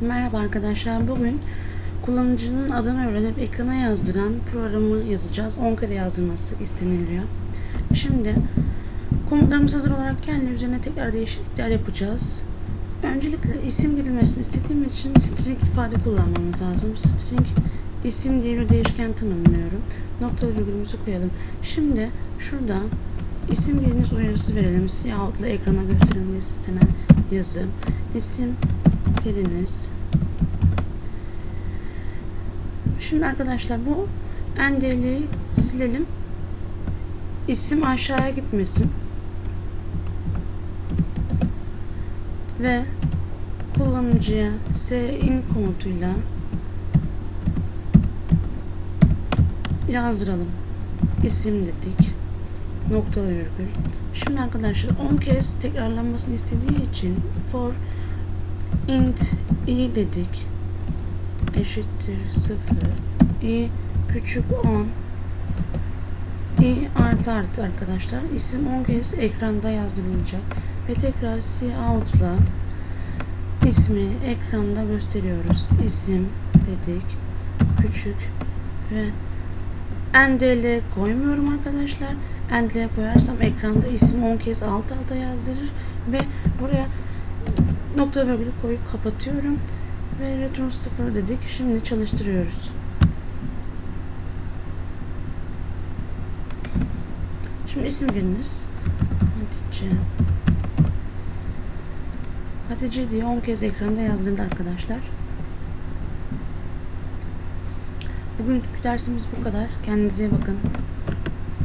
Merhaba arkadaşlar. Bugün kullanıcının adını öğrenip ekrana yazdıran programı yazacağız. 10 kere yazdırması isteniliyor. Şimdi komutlarımız hazır olarak geldi. Üzerine tekrar değişiklikler yapacağız. Öncelikle isim girilmesini istediğim için string ifade kullanmamız lazım. String isim diye bir değişken tanımlıyorum. Nokta virgülümüzü koyalım. Şimdi şurada isim giriniz uyarısı verelim. Siyah ekrana gösterilmesi istenen yazı. İsim giriniz. Şimdi arkadaşlar bu endeli silelim. İsim aşağıya gitmesin. Ve kullanıcıya sin komutuyla yazdıralım. İsim dedik. Nokta virgül. Şimdi arkadaşlar 10 kez tekrarlanmasını istediği için for int i dedik. Eşittir 0. i küçük 10. i artı artı arkadaşlar. İsim 10 kez ekranda yazdırılacak. Ve tekrar cout'la ismi ekranda gösteriyoruz. İsim dedik. Küçük ve endele koymuyorum arkadaşlar. Endele koyarsam ekranda isim 10 kez alt alta yazdırır ve buraya nokta virgülü koyup kapatıyorum ve return 0 dedik. Şimdi çalıştırıyoruz. Şimdi isim giriniz. Hatice. Hatice diye 10 kez ekranda yazdırdı arkadaşlar. Bugünkü dersimiz bu kadar. Kendinize bakın.